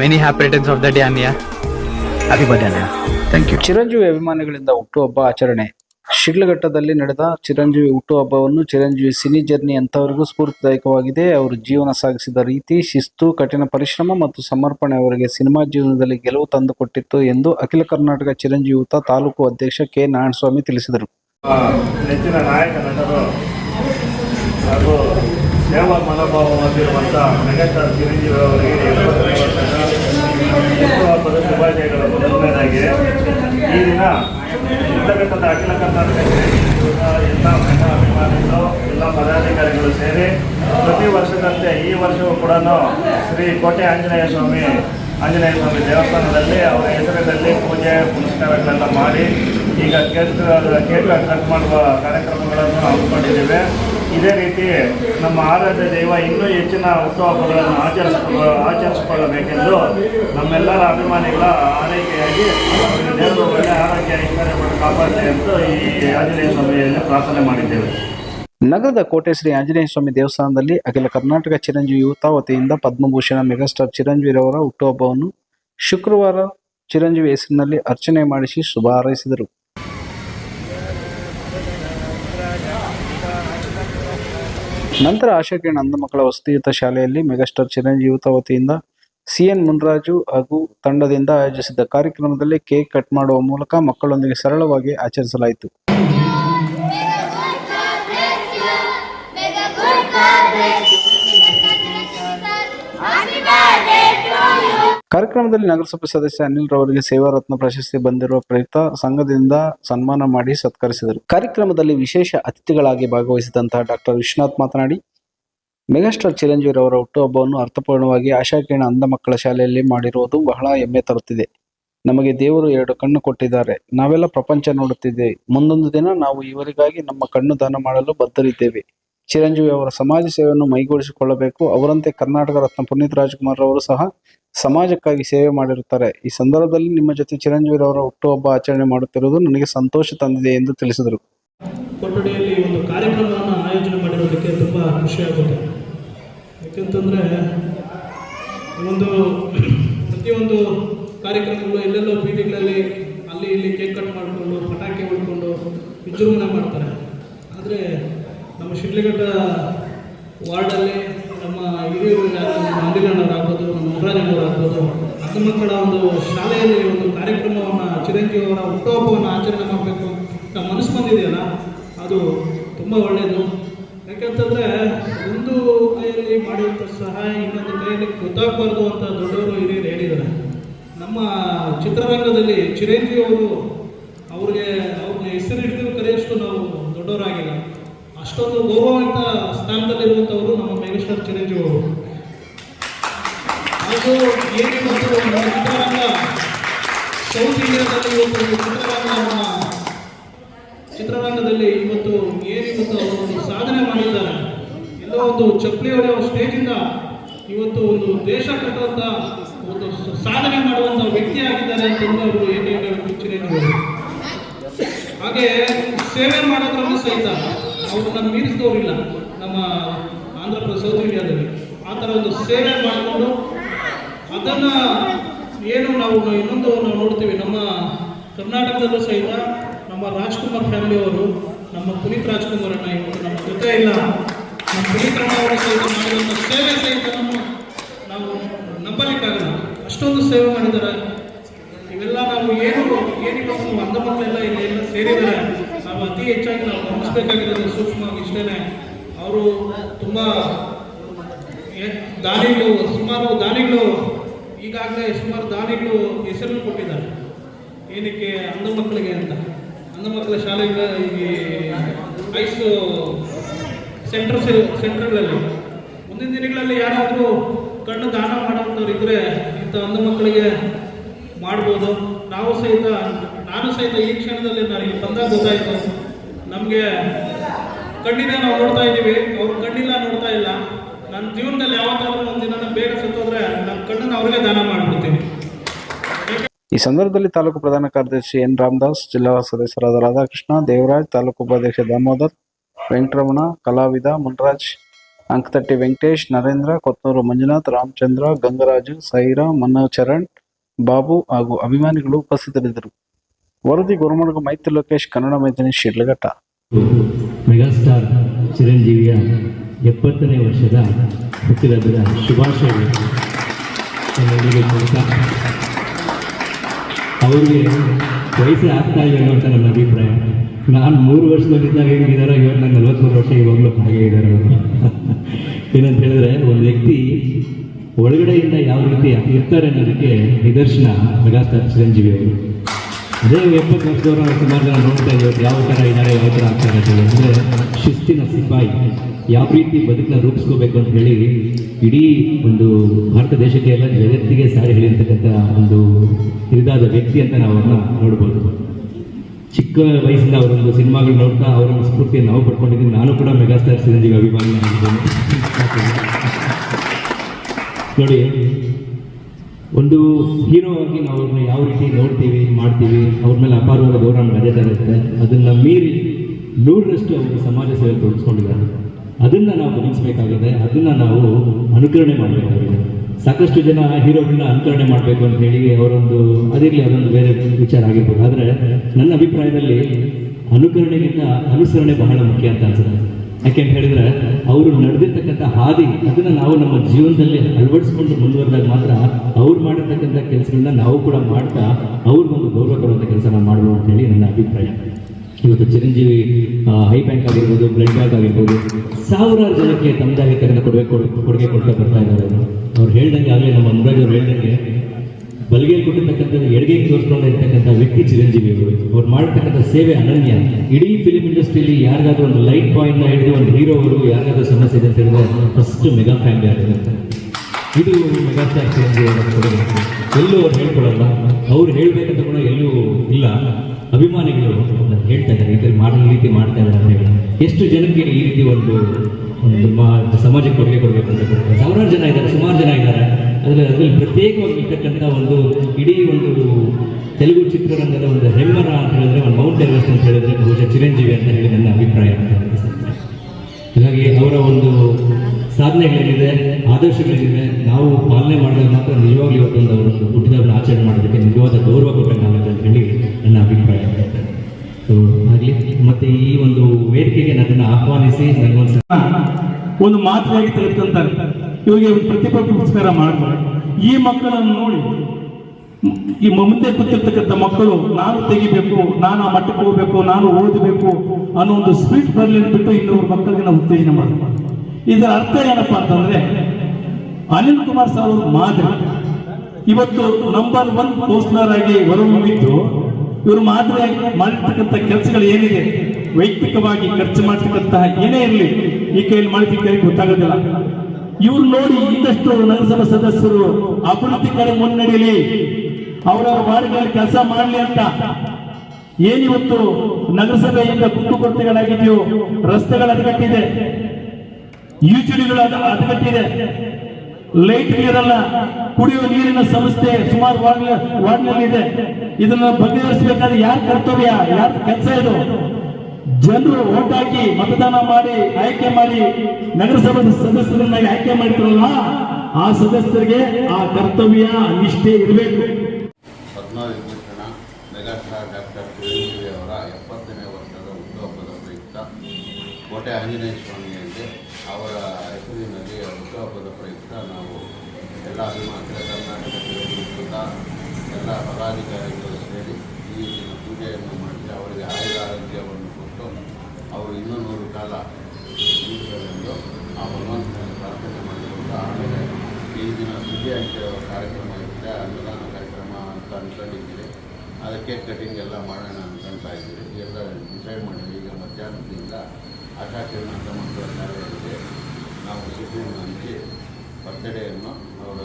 many happy returns of the day Anya. Happy birthday thank you Chiranjeevi ಅಭಿಮಾನಿಗಳಿಂದ ಹುಟ್ಟುಹಬ್ಬ ಆಚರಣೆ. ಶಿಡ್ಲಘಟ್ಟದಲ್ಲಿ ನಡೆದ ಚಿರಂಜೀವಿ ಹುಟ್ಟುಹಬ್ಬವನ್ನು ಚಿರಂಜೀವಿ ಸಿನಿ ಜರ್ನಿ ಅಂತವರಿಗೂ ಸ್ಫೂರ್ತಿದಾಯಕವಾಗಿದೆ. ಅವರು ಜೀವನ ಸಾಗಿಸಿದ ರೀತಿ ಶಿಸ್ತು ಕಠಿಣ ಪರಿಶ್ರಮ ಮತ್ತು ಸಮರ್ಪಣೆ ಅವರಿಗೆ ಸಿನಿಮಾ ಜೀವನದಲ್ಲಿ ಗೆಲುವು ತಂದುಕೊಟ್ಟಿತ್ತು ಎಂದು ಅಖಿಲ ಕರ್ನಾಟಕ ಚಿರಂಜೀವಿ ಯುವತ ತಾಲೂಕು ಅಧ್ಯಕ್ಷ ಕೆ. ನಾರಾಯಣಸ್ವಾಮಿ ತಿಳಿಸಿದರು. ನೆಚ್ಚಿನ ನಾಯಕ ನಟರು ಹಾಗೂ ಸೇವಾ ಮನೋಭಾವ ಹೊಂದಿರುವಂಥ ಮೆಗಾಸ್ಟಾರ್ ಚಿರಂಜೀವಿ ಅವರಿಗೆ ಹುಟ್ಟುಹಬ್ಬದ ಶುಭಾಶಯಗಳ ಮೊದಲನೇದಾಗಿ, ಈ ದಿನ ಇರ್ತಕ್ಕಂಥದ್ದು ಅಖಿಲ ಕರ್ನಾಟಕ ಚಿರಂಜೀವಿಯ ಎಲ್ಲ ಮೆಗಾ ಅಭಿಮಾನಿಗಳು, ಎಲ್ಲ ಪದಾಧಿಕಾರಿಗಳು ಸೇರಿ ಪ್ರತಿ ವರ್ಷದಂತೆ ಈ ವರ್ಷವೂ ಕೂಡ ಶ್ರೀ ಕೋಟೆ ಆಂಜನೇಯ ಸ್ವಾಮಿ ಆಂಜನೇಯ ಸ್ವಾಮಿ ದೇವಸ್ಥಾನದಲ್ಲಿ ಅವರ ಹೆಸರಿನಲ್ಲಿ ಪೂಜೆ ಪುನಸ್ಕಾರಗಳೆಲ್ಲ ಮಾಡಿ ಈಗ ಕೇಕ್ ಕೇಕ್ ಕಟ್ ಮಾಡುವ ಕಾರ್ಯಕ್ರಮಗಳನ್ನು ಹಮ್ಮಿಕೊಂಡಿದ್ದೇವೆ ಇದೇ ರೀತಿ ನಮ್ಮ ಆರಾಧ್ಯ ದೈವ ಇನ್ನೂ ಹೆಚ್ಚಿನ ಹುಟ್ಟುಹಬ್ಬಗಳನ್ನು ಆಚರಿಸ್ಕೊ ಆಚರಿಸಿಕೊಳ್ಳಬೇಕೆಂದು ನಮ್ಮೆಲ್ಲರ ಅಭಿಮಾನಿಗಳ ಆರೈಕೆಯಾಗಿ ದೇವರು ಒಳ್ಳೆಯ ಆರೋಗ್ಯ ಐಶ್ವರ್ಯ ಕಾಪಾಡಲಿ ಎಂದು ಈ ಆಂಜನೇಯ ಸ್ವಾಮಿಯಲ್ಲಿ ಪ್ರಾರ್ಥನೆ ಮಾಡಿದ್ದೇವೆ. ನಗರದ ಕೋಟೆ ಶ್ರೀ ಆಂಜನೇಯ ಸ್ವಾಮಿ ದೇವಸ್ಥಾನದಲ್ಲಿ ಅಖಿಲ ಕರ್ನಾಟಕ ಚಿರಂಜೀವಿ ಯುವತ ವತಿಯಿಂದ ಪದ್ಮಭೂಷಣ ಮೆಗಾಸ್ಟಾರ್ ಚಿರಂಜೀವಿರವರ ಹುಟ್ಟುಹಬ್ಬವನ್ನು ಶುಕ್ರವಾರ ಚಿರಂಜೀವಿ ಹೆಸರಿನಲ್ಲಿ ಅರ್ಚನೆ ಮಾಡಿಸಿ ಶುಭ ಹಾರೈಸಿದರು. ನಂತರ ಆಶಾಕಿರಣ ಅಂಧ ಮಕ್ಕಳ ವಸತಿಯುತ ಶಾಲೆಯಲ್ಲಿ ಮೆಗಾಸ್ಟಾರ್ ಚಿರಂಜೀವಿತ ವತಿಯಿಂದ ಸಿಎನ್ ಮುನ್ರಾಜು ಹಾಗೂ ತಂಡದಿಂದ ಆಯೋಜಿಸಿದ್ದ ಕಾರ್ಯಕ್ರಮದಲ್ಲಿ ಕೇಕ್ ಕಟ್ ಮಾಡುವ ಮೂಲಕ ಮಕ್ಕಳೊಂದಿಗೆ ಸರಳವಾಗಿ ಆಚರಿಸಲಾಯಿತು. ಕಾರ್ಯಕ್ರಮದಲ್ಲಿ ನಗರಸಭೆ ಸದಸ್ಯ ಅನಿಲ್ ರವರಿಗೆ ಸೇವಾ ರತ್ನ ಪ್ರಶಸ್ತಿ ಬಂದಿರುವ ಪ್ರಯುಕ್ತ ಸಂಘದಿಂದ ಸನ್ಮಾನ ಮಾಡಿ ಸತ್ಕರಿಸಿದರು. ಕಾರ್ಯಕ್ರಮದಲ್ಲಿ ವಿಶೇಷ ಅತಿಥಿಗಳಾಗಿ ಭಾಗವಹಿಸಿದಂತಹ ಡಾಕ್ಟರ್ ವಿಶ್ವನಾಥ್ ಮಾತನಾಡಿ, ಮೆಗಾಸ್ಟಾರ್ ಚಿರಂಜೀವಿರವರ ಹುಟ್ಟುಹಬ್ಬವನ್ನು ಅರ್ಥಪೂರ್ಣವಾಗಿ ಆಶಾಕಿರಣ ಅಂಧ ಮಕ್ಕಳ ಶಾಲೆಯಲ್ಲಿ ಮಾಡಿರುವುದು ಬಹಳ ಹೆಮ್ಮೆ ತರುತ್ತಿದೆ. ನಮಗೆ ದೇವರು ಎರಡು ಕಣ್ಣು ಕೊಟ್ಟಿದ್ದಾರೆ. ನಾವೆಲ್ಲ ಪ್ರಪಂಚ ನೋಡುತ್ತಿದ್ದೇವೆ. ಮುಂದೊಂದು ದಿನ ನಾವು ಇವರಿಗಾಗಿ ನಮ್ಮ ಕಣ್ಣು ದಾನ ಮಾಡಲು ಬದ್ಧರಿದ್ದೇವೆ. ಚಿರಂಜೀವಿ ಅವರ ಸಮಾಜ ಸೇವೆಯನ್ನು ಮೈಗೂಡಿಸಿಕೊಳ್ಳಬೇಕು. ಅವರಂತೆ ಕರ್ನಾಟಕ ರತ್ನ ಪುನೀತ್ ರಾಜ್ಕುಮಾರ್ ಅವರು ಸಹ ಸಮಾಜಕ್ಕಾಗಿ ಸೇವೆ ಮಾಡಿರುತ್ತಾರೆ. ಈ ಸಂದರ್ಭದಲ್ಲಿ ನಿಮ್ಮ ಜೊತೆ ಚಿರಂಜೀವಿರವರ ಹುಟ್ಟುಹಬ್ಬ ಆಚರಣೆ ಮಾಡುತ್ತಿರುವುದು ನನಗೆ ಸಂತೋಷ ತಂದಿದೆ ಎಂದು ತಿಳಿಸಿದರು. ಕೊಠಡಿಯಲ್ಲಿ ಒಂದು ಕಾರ್ಯಕ್ರಮವನ್ನು ಆಯೋಜನೆ ಮಾಡಿರೋದಕ್ಕೆ ತುಂಬ ಖುಷಿಯಾಗುತ್ತೆ ಯಾಕಂತಂದ್ರೆ ಒಂದು ಪ್ರತಿಯೊಂದು ಕಾರ್ಯಕ್ರಮಗಳು ಎಲ್ಲೆಲ್ಲೋ ಬೀದಿಗಳಲ್ಲಿ ಅಲ್ಲಿ ಇಲ್ಲಿ ಕೇಕ್ ಕಟ್ ಮಾಡಿಕೊಂಡು, ಪಟಾಕಿ ಹೊಡ್ಕೊಂಡು ವಿಜೃಂಭಣೆ ಮಾಡ್ತಾರೆ. ಆದರೆ ನಮ್ಮ ಶಿಡ್ಲಘಟ್ಟ ವಾರ್ಡಲ್ಲಿ ನಮ್ಮ ಹಿರಿಯರು ಯಾರು, ನಮ್ಮ ಮುನ್ರಾಜಣ್ಣವರಾಗ್ಬೋದು ಅಂಧ ಮಕ್ಕಳ ಒಂದು ಶಾಲೆಯಲ್ಲಿ ಒಂದು ಕಾರ್ಯಕ್ರಮವನ್ನು ಚಿರಂಜೀವಿಯವರ ಹುಟ್ಟುಹಬ್ಬವನ್ನು ಆಚರಣೆ ಮಾಡಬೇಕು ಅಂತ ಮನಸ್ಸು ಬಂದಿದೆಯಲ್ಲ, ಅದು ತುಂಬ ಒಳ್ಳೆಯದು. ಯಾಕೆಂತಂದರೆ ಒಂದು ಕೈಯಲ್ಲಿ ಮಾಡಿದಂಥ ಸಹಾಯ ಇನ್ನೊಂದು ಕೈಯಲ್ಲಿ ಗೊತ್ತಾಗಬಾರ್ದು ಅಂತ ದೊಡ್ಡವರು ಹಿರಿಯರು ಹೇಳಿದ್ದಾರೆ. ನಮ್ಮ ಚಿತ್ರರಂಗದಲ್ಲಿ ಚಿರಂಜೀವಿ ಅವರು ಅವ್ರಿಗೆ ಅವ್ರನ್ನ ಹೆಸರು ಹಿಡಿದು ಕರೆಯಷ್ಟು ನಾವು ದೊಡ್ಡವರಾಗಿಲ್ಲ. ಅಷ್ಟೊಂದು ಗೌರವಾನ್ವಿತ ಸ್ಥಾನದಲ್ಲಿರುವಂಥವರು ನಮ್ಮ ಮೆಗಾಸ್ಟಾರ್ ಚಿರಂಜೀವಿ ಅವರು ಹಾಗೂ ಏನು ಮತ್ತು ಚಿತ್ರರಂಗ, ಸೌತ್ ಇಂಡಿಯಾದಲ್ಲಿ ಇವತ್ತು ಚಿತ್ರರಂಗ ನಮ್ಮ ಚಿತ್ರರಂಗದಲ್ಲಿ ಇವತ್ತು ಏನು ಇವತ್ತು ಅವರು ಒಂದು ಸಾಧನೆ ಮಾಡಿದ್ದಾರೆ. ಎಲ್ಲ ಒಂದು ಚಪ್ಪಲಿ ಹೊಡೆಯುವ ಸ್ಟೇಜಿಂದ ಇವತ್ತು ಒಂದು ದೇಶ ಕಟ್ಟುವಂಥ ಒಂದು ಸಾಧನೆ ಮಾಡುವಂಥ ವ್ಯಕ್ತಿ ಆಗಿದ್ದಾರೆ ಅಂತಂದ್ರೆ ಅವರು ಏನೇ ವ್ಯಕ್ತಿ ಚಿರಂಜೀವಿ. ಹಾಗೆ ಸೇವೆ ಮಾಡೋದ್ರಲ್ಲೂ ಸಹಿತ ಅವ್ರನ್ನ ಮೀರಿಸಿದವರಿಲ್ಲ. ನಮ್ಮ ಆಂಧ್ರ ಪ್ರದೇಶ, ಸೌತ್ ಇಂಡಿಯಾದಲ್ಲಿ. ಆ ಥರ ಒಂದು ಸೇವೆ ಮಾಡಿಕೊಂಡು ಅದನ್ನು ಏನು ನಾವು ಇನ್ನೊಂದು ನಾವು ನೋಡ್ತೀವಿ. ನಮ್ಮ ಕರ್ನಾಟಕದಲ್ಲೂ ಸಹಿತ ನಮ್ಮ ರಾಜ್ಕುಮಾರ್ ಫ್ಯಾಮಿಲಿಯವರು ನಮ್ಮ ಪುನೀತ್ ರಾಜ್ಕುಮಾರ್ ಅಣ್ಣ ಇವತ್ತು ನಮ್ಮ ಜೊತೆ ಇಲ್ಲ. ನಮ್ಮ ಪುನೀತ್ ಅವರು ಸಹಿತ ಮಾಡಿದಂಥ ಸೇವೆ ಸಹಿತ ನಮ್ಮ ನಾವು ನಂಬಲಿಕ್ಕಾಗಲ್ಲ. ಅಷ್ಟೊಂದು ಸೇವೆ ಮಾಡಿದ್ದಾರೆ. ಇವೆಲ್ಲ ನಾವು ಏನು, ಏನಿಲ್ಲ ಅಂದ ಮಕ್ಕಳೆಲ್ಲ ಇಲ್ಲಿ ಎಲ್ಲ ಸೇರಿದ್ದಾರೆ. ನಾವು ಅತಿ ಹೆಚ್ಚಾಗಿ ನಾವು ಗಮನಿಸಬೇಕಾಗಿರೋದು ಸೂಕ್ಷ್ಮವಾಗಿ ಇಷ್ಟೇ ಅವರು ತುಂಬ ದಾನಿಗಳು, ಸುಮಾರು ದಾನಿಗಳು, ಈಗಾಗಲೇ ಸುಮಾರು ದಾನಿಗಳು ಹೆಸರನ್ನು ಕೊಟ್ಟಿದ್ದಾರೆ. ಏನಕ್ಕೆ ಅಂಧ ಮಕ್ಕಳಿಗೆ ಅಂತ. ಅಂಧ ಮಕ್ಕಳ ಶಾಲೆಗಳ ಈ ಐಸ್ ಸೆಂಟರ್ಸ್ ಸೆಂಟರ್ಗಳಲ್ಲಿ. ಮುಂದಿನ ದಿನಗಳಲ್ಲಿ ಯಾರಾದರೂ ಕಣ್ಣು ದಾನ ಮಾಡೋಂಥವ್ರು ಇದ್ದರೆ ಇಂಥ ಅಂಧ ಮಕ್ಕಳಿಗೆ ಮಾಡ್ಬೋದು. ನಾವು ಸಹಿತ ನಾನು ಸಹಿತ ಈ ಕ್ಷಣದಲ್ಲಿ ನನಗೆ ಬಂದಾಗ ಗೊತ್ತಾಯಿತು. ನಮಗೆ ಕಣ್ಣಿನ ನಾವು ನೋಡ್ತಾ ಇದ್ದೀವಿ. ಅವ್ರ ಕಣ್ಣಿಲ್ಲ ನೋಡ್ತಾ ಇಲ್ಲ. ನನ್ನ ಜೀವನದಲ್ಲಿ ಯಾವತ್ತಾದ್ರೂ ಒಂದು ದಿನ ಬೇಗ ಸತ್ತೋದ್ರೆ ನನ್ನ ಕಣ್ಣನ್ನು ಅವ್ರಿಗೆ ದಾನ ಮಾಡಿಬಿಡ್ತೀನಿ. ಈ ಸಂದರ್ಭದಲ್ಲಿ ತಾಲೂಕು ಪ್ರಧಾನ ಕಾರ್ಯದರ್ಶಿ ಎನ್ ರಾಮದಾಸ್, ಜಿಲ್ಲಾ ಸದಸ್ಯರಾದ ರಾಧಾಕೃಷ್ಣ, ದೇವರಾಜ್, ತಾಲೂಕು ಉಪಾಧ್ಯಕ್ಷ ದಾಮೋದರ್, ವೆಂಕಟರಮಣ, ಕಲಾವಿದ ಮುನ್ರಾಜ್, ಅಂಕತಟ್ಟಿ ವೆಂಕಟೇಶ್, ನರೇಂದ್ರ ಕೊತ್ತೂರು ಮಂಜುನಾಥ್, ರಾಮಚಂದ್ರ, ಗಂಗರಾಜು, ಸೈರಾ ಮನ್ನಚರಣ್ ಬಾಬು ಹಾಗೂ ಅಭಿಮಾನಿಗಳು ಉಪಸ್ಥಿತರಿದ್ದರು. ವರದಿ ಗುರುಮಣಗ ಮೈತ್ರಿ ಲೋಕೇಶ್ ಕನ್ನಡ ಮೈತ್ರಿ ಶಿಡ್ಲಘಟ್ಟ. ಮೆಗಾಸ್ಟಾರ್ ಚಿರಂಜೀವಿಯ ಎಪ್ಪತ್ತನೇ ವರ್ಷದ ಹುಟ್ಟಿದಬ್ಬದ ಶುಭಾಶಯಗಳು ಅವರಿಗೆ ವಯಸ್ಸು ಆಗ್ತಾ ಇದೆ ಅಂತ ನನ್ನ ಅಭಿಪ್ರಾಯ. ನಾನು ಮೂರು ವರ್ಷದಲ್ಲಿದ್ದಾಗ ಹೆಂಗಿದ್ದಾರೆ ಇವತ್ತು ನಾನು ನಲವತ್ತ್ಮೂರು ವರ್ಷ ಇವಾಗಲೂ ಹಾಗೆ ಇದ್ದಾರೆ ಏನಂತ ಹೇಳಿದ್ರೆ ಒಂದು ವ್ಯಕ್ತಿ ಒಳಗಡೆಯಿಂದ ಯಾವ ರೀತಿ ಇರ್ತಾರೆ ಅನ್ನೋದಕ್ಕೆ ನಿದರ್ಶನ ಮೆಗಾಸ್ಟಾರ್ ಚಿರಂಜೀವಿ ಅವರು ಅದೇ ಎಂಬತ್ತು ಸುಮಾರು ಜನ ನೋಡ್ತಾ ಇದ್ದಾರೆ ಯಾವ ಥರ ಇದ್ದಾರೆ ಯಾವ ಥರ ಅಂತ ಹೇಳಿ. ಅಂದರೆ ಶಿಸ್ತಿನ ಸಿಪಾಯಿ, ಯಾವ ರೀತಿ ಬದುಕನ್ನ ರೂಪಿಸ್ಕೋಬೇಕು ಅಂತ ಹೇಳಿ ಇಡೀ ಒಂದು ಭಾರತ ದೇಶಕ್ಕೆ ಎಲ್ಲ ಜಗತ್ತಿಗೆ ಸಾರಿ ಹೇಳಿರ್ತಕ್ಕಂಥ ಒಂದು ಹಿರಿದಾದ ವ್ಯಕ್ತಿ ಅಂತ ನಾವು ಅವ್ರನ್ನ ನೋಡ್ಬೋದು. ಚಿಕ್ಕ ವಯಸ್ಸಿಂದ ಅವರೊಂದು ಸಿನಿಮಾಗಳು ನೋಡ್ತಾ ಅವರ ಸ್ಫೂರ್ತಿಯನ್ನು ನಾವು ಪಡ್ಕೊಂಡಿದ್ದೀವಿ. ನಾನು ಕೂಡ ಮೆಗಾಸ್ಟಾರ್ ಚಿರಂಜೀವಿ ಅಭಿಮಾನಿ ನೋಡಿ ಒಂದು ಹೀರೋ ಆಗಿ ನಾವು ಅವ್ರನ್ನ ಯಾವ ರೀತಿ ನೋಡ್ತೀವಿ, ಮಾಡ್ತೀವಿ, ಅವ್ರ ಮೇಲೆ ಅಪಾರವಾದ ಗೌರವ ಇರುತ್ತೆ. ಅದನ್ನು ಮೀರಿ ನೂರರಷ್ಟು ಅವರು ಸಮಾಜ ಸೇವೆ ತೊಡಗಿಸ್ಕೊಂಡಿದ್ದಾರೆ ಅದನ್ನು ನಾವು ಗಮನಿಸಬೇಕಾಗಿದೆ. ಅದನ್ನು ನಾವು ಅನುಕರಣೆ ಮಾಡಬೇಕಾಗಿದೆ. ಸಾಕಷ್ಟು ಜನ ಹೀರೋಗಳನ್ನ ಅನುಕರಣೆ ಮಾಡಬೇಕು ಅಂತ ಹೇಳಿ ಅವರೊಂದು, ಅದಿರಲಿ ಅದೊಂದು ಬೇರೆ ವಿಚಾರ ಆಗಿರ್ಬೋದು. ಆದರೆ ನನ್ನ ಅಭಿಪ್ರಾಯದಲ್ಲಿ ಅನುಕರಣೆಗಿಂತ ಅನುಸರಣೆ ಬಹಳ ಮುಖ್ಯ ಅಂತ ಅನ್ಸುತ್ತೆ. ಯಾಕೆ ಅಂತ ಹೇಳಿದ್ರೆ, ಅವರು ನಡೆದಿರ್ತಕ್ಕಂಥ ಹಾದಿ, ಅದನ್ನ ನಾವು ನಮ್ಮ ಜೀವನದಲ್ಲಿ ಅಳವಡಿಸ್ಕೊಂಡು ಮುಂದುವರೆದಾಗ ಮಾತ್ರ ಅವ್ರು ಮಾಡಿರ್ತಕ್ಕಂಥ ಕೆಲಸಗಳನ್ನ ನಾವು ಕೂಡ ಮಾಡ್ತಾ ಅವ್ರಿಗೊಂದು ಗೌರವ ಕೊಡುವಂಥ ಕೆಲಸ ನಾವು ಅಂತ ಹೇಳಿ ನನ್ನ ಅಭಿಪ್ರಾಯ. ಇವತ್ತು ಚಿರಂಜೀವಿ ಹೈ ಬ್ಯಾಂಕ್ ಆಗಿರ್ಬೋದು, ಬ್ಲಡ್ ಬ್ಯಾಂಕ್ ಆಗಿರ್ಬೋದು, ಸಾವಿರಾರು ಜನಕ್ಕೆ ತಮ್ಮದಾಗಿ ತೆಗೆದು ಕೊಡಬೇಕು ಕೊಡುಗೆ ಕೊಡ್ತಾ ಬರ್ತಾ ಇದ್ದಾರೆ ಅವರು. ಹೇಳ್ದಂಗೆ ಆಗಲಿ, ನಮ್ಮ ಅನುರಾಜ್ ಅವ್ರು ಹೇಳ್ದಂಗೆ ಬಲಗೈ ಕೊಟ್ಟಿರ್ತಕ್ಕಂಥದ್ದು ಎಡಗೈ ತೋರಿಸ್ಕೊಂಡು ಇರ್ತಕ್ಕಂಥ ವ್ಯಕ್ತಿ ಚಿರಂಜೀವಿ ಅವರು ಅವ್ರು ಮಾಡಿರ್ತಕ್ಕಂಥ ಸೇವೆ ಅನನ್ಯ. ಇಡೀ ಫಿಲಿಮ್ ಇಂಡಸ್ಟ್ರಿಯಲ್ಲಿ ಯಾರಿಗಾದ್ರೂ ಒಂದು ಲೈಟ್ ಪಾಯಿಂಟ್ ಹಿಡಿದು ಒಂದು ಹೀರೋ ಅವರು ಯಾರಿಗಾದ್ರೂ ಸಮಸ್ಯೆ ಇದೆ ಅಂತ ಹೇಳಿದ್ರೆ ಫಸ್ಟ್ ಮೆಗಾ ಫ್ಯಾಮಿಲಿ ಆಗಿರುತ್ತೆ ಇದು ಮೆಗಾಸ್ಟಾರ್ ಚಿರಂಜೀವಿ ಅವರ ಕೊಡುಗೆ ಎಲ್ಲೂ ಅವ್ರು ಹೇಳ್ಕೊಡಲ್ಲ. ಅವ್ರು ಹೇಳ್ಬೇಕಂತ ಕೂಡ ಎಲ್ಲೂ ಇಲ್ಲ. ಅಭಿಮಾನಿಗಳು ಹೇಳ್ತಾ ಇದ್ದಾರೆ. ಈ ಥರ ಮಾಡೋ ರೀತಿ ಮಾಡ್ತಾ ಇದ್ದಾರೆ ಅಂತ ಹೇಳಿ ಎಷ್ಟು ಜನಕ್ಕೆ ಈ ರೀತಿ ಒಂದು ಒಂದು ಸಮಾಜಕ್ಕೆ ಕೊಡುಗೆ ಕೊಡಬೇಕು ಅಂತ ಸಾವಿರಾರು ಜನ ಇದ್ದಾರೆ, ಸುಮಾರು ಜನ ಇದ್ದಾರೆ. ಅದರಲ್ಲಿ ಅದರಲ್ಲಿ ಪ್ರತ್ಯೇಕವಾಗಿರ್ತಕ್ಕಂಥ ಒಂದು ಇಡೀ ಒಂದು ತೆಲುಗು ಚಿತ್ರರಂಗದ ಒಂದು ಹೆಮ್ಮರ ಅಂತ ಹೇಳಿದ್ರೆ, ಒಂದು ಮೌಂಟ್ ಎವರೆಸ್ಟ್ ಅಂತ ಹೇಳಿದ್ರೆ ಬಹುಶಃ ಚಿರಂಜೀವಿ ಅಂತ ಹೇಳಿ ನನ್ನ ಅಭಿಪ್ರಾಯ ಹೀಗಾಗಿ ಅವರ ಒಂದು ಸಾಧನೆಗಳೇನಿದೆ, ಆದರ್ಶಗಳೇನಿದೆ, ನಾವು ಪಾಲನೆ ಮಾಡಿದಾಗ ಮಾತ್ರ ನಿಜವಾಗ್ಲೂ ಇವತ್ತೊಂದು ಅವರು ಹುಟ್ಟಿದವ್ರನ್ನ ಆಚರಣೆ ಮಾಡೋದಕ್ಕೆ ನಿಜವಾದ ಗೌರವ ಕೊಟ್ಟಂಗಾಗುತ್ತೆ ಅಂತ ಹೇಳಿ ನನ್ನ ಅಭಿಪ್ರಾಯ ಸೊ ಆಗಲಿ, ಮತ್ತೆ ಈ ಒಂದು ವೇದಿಕೆಗೆ ನನ್ನನ್ನು ಆಹ್ವಾನಿಸಿ ನನಗೊಂದು ಒಂದು ಮಾದರಿಯಾಗಿ ತೆಗೆದುಕೊಂತಾರೆ ಇವರಿಗೆ ಪ್ರತಿಭಾ ಪುರಸ್ಕಾರ ಮಾಡ್ತಾರೆ. ಈ ಮಕ್ಕಳನ್ನು ನೋಡಿ, ಈ ಮುಂದೆ ಕೂತಿರ್ತಕ್ಕಂಥ ಮಕ್ಕಳು, ನಾನು ತೆಗಿಬೇಕು, ನಾನು ಆ ಮಟ್ಟಕ್ಕೆ ಹೋಗ್ಬೇಕು, ನಾನು ಓದಬೇಕು ಅನ್ನೋ ಒಂದು ಸ್ಪೀಟ್ ಬರಲಿ ಅಂದ್ಬಿಟ್ಟು ಇನ್ನೂರು ಮಕ್ಕಳಿಗೆ ನಾವು ಉತ್ತೇಜನ ಮಾಡ್ತೀವಿ ಇದರ ಅರ್ಥ ಏನಪ್ಪ ಅಂತಂದ್ರೆ, ಅನಿಲ್ ಕುಮಾರ್ ಸರ್ ಅವರು ಮಾದರಿ, ಇವತ್ತು ನಂಬರ್ ಒನ್ ಪೋಸ್ಟ್ನರ್ ಆಗಿ ಹೊರಹೊಮ್ಮಿದ್ದು, ಇವರು ಮಾದರಿಯಾಗಿ ಮಾಡಿರ್ತಕ್ಕಂಥ ಕೆಲಸಗಳು ಏನಿದೆ, ವೈಯಕ್ತಿಕವಾಗಿ ಖರ್ಚು ಮಾಡ್ತಕ್ಕಂತಹ ಏನೇ ಇರಲಿ ಈ ಕೈಯಲ್ಲಿ ಕೈ ಗೊತ್ತಾಗೋದಿಲ್ಲ. ಇವ್ರು ನೋಡಿ ಇನ್ನಷ್ಟು ನಗರಸಭಾ ಸದಸ್ಯರು ಅಭಿವೃದ್ಧಿ ಕಡೆ ಮುನ್ನಡೆಯಲಿ, ಅವರವರ ವಾರ್ಡ್ಗಳಲ್ಲಿ ಕೆಲಸ ಮಾಡಲಿ ಅಂತ ಏನಿವತ್ತು ನಗರಸಭೆಯಿಂದ ಕುಂದುಕೊರತೆಗಳಾಗಿದೆಯೋ ರಸ್ತೆಗಳ ಅದಗಟ್ಟಿದೆ ಯುಜಿಡಿಗಳು ಅದ ಹದಗಟ್ಟಿದೆ ಲೈಟ್ ನೀರಲ್ಲ ಕುಡಿಯುವ ನೀರಿನ ಸಂಸ್ಥೆ ಸುಮಾರು ವಾರ್ಡ್ ವಾರ್ಡ್ನಲ್ಲಿದೆ. ಇದನ್ನ ಬಗೆಹರಿಸಬೇಕಾದ್ರೆ ಯಾರು ಕರ್ತವ್ಯ, ಯಾರ ಕೆಲಸ ಇದು? ಜನರು ಓಟ್ ಹಾಕಿ ಮತದಾನ ಮಾಡಿ, ಆಯ್ಕೆ ಮಾಡಿ ನಗರಸಭಾ ಸದಸ್ಯರನ್ನಾಗಿ ಆಯ್ಕೆ ಮಾಡ್ತಾರಲ್ಲ, ಆ ಸದಸ್ಯರಿಗೆ ಆ ಕರ್ತವ್ಯ, ನಿಷ್ಠೆ ಇರಬೇಕು. ಪದ್ಮವಿಭೂಷಣ, ಮೆಗಾಸ್ಟಾರ್ ಡಾಕ್ಟರ್ ಚಿರಂಜೀವಿ ಅವರ ಎಪ್ಪತ್ತನೇ ವರ್ಷದ ಹುಟ್ಟುಹಬ್ಬದ ಪ್ರಯುಕ್ತ ಕೋಟೆ ಆಂಜನೇಯ ಸ್ವಾಮಿಯಲ್ಲಿ ಅವರ ಹೆಸರಿನಲ್ಲಿ ಹುಟ್ಟುಹಬ್ಬದ ಪ್ರಯುಕ್ತ ನಾವು ಎಲ್ಲ ಅಭಿಮಾನಿಗಳ ಕರ್ನಾಟಕ ಚಿರಪರಿಕೃತ ಎಲ್ಲ ಪದಾಧಿಕಾರಿಗಳು ಸೇರಿ ಈ ಪೂಜೆಯನ್ನು ಮಾಡಿ ಅವರಿಗೆ ಆರೋಗ್ಯವನ್ನು ಕೊಟ್ಟು ಅವರು ಇನ್ನೂ ನೂರು ಕಾಲ ಜೀವಿಸಲೆಂದು ಆ ಭಗವಂತನಲ್ಲಿ ಪ್ರಾರ್ಥನೆ ಮಾಡಿಕೊಂಡು ಆಮೇಲೆ ಈ ದಿನ ಸುದ್ದಿ ಹಂಚುವ ಕಾರ್ಯಕ್ರಮ ಇರುತ್ತೆ, ಅನ್ನದಾನ ಕಾರ್ಯಕ್ರಮ ಅಂತ ಅನ್ಕೊಂಡಿದ್ದೀವಿ ಅದಕ್ಕೆ ಕಟಿಂಗ್ ಎಲ್ಲ ಮಾಡೋಣ ಅಂತ ಇದ್ದೀವಿ. ಎಲ್ಲ ಡಿಸೈಡ್ ಮಾಡಿದ್ವಿ. ಈಗ ಮಧ್ಯಾಹ್ನದಿಂದ ಆಶಾಕಿರಣ ಅಂತ ಶಾಲೆಯಲ್ಲಿ ನಾವು ಸಿಟಿಯನ್ನು ಹಂಚಿ ಬರ್ತಡೇಯನ್ನು ಅವರ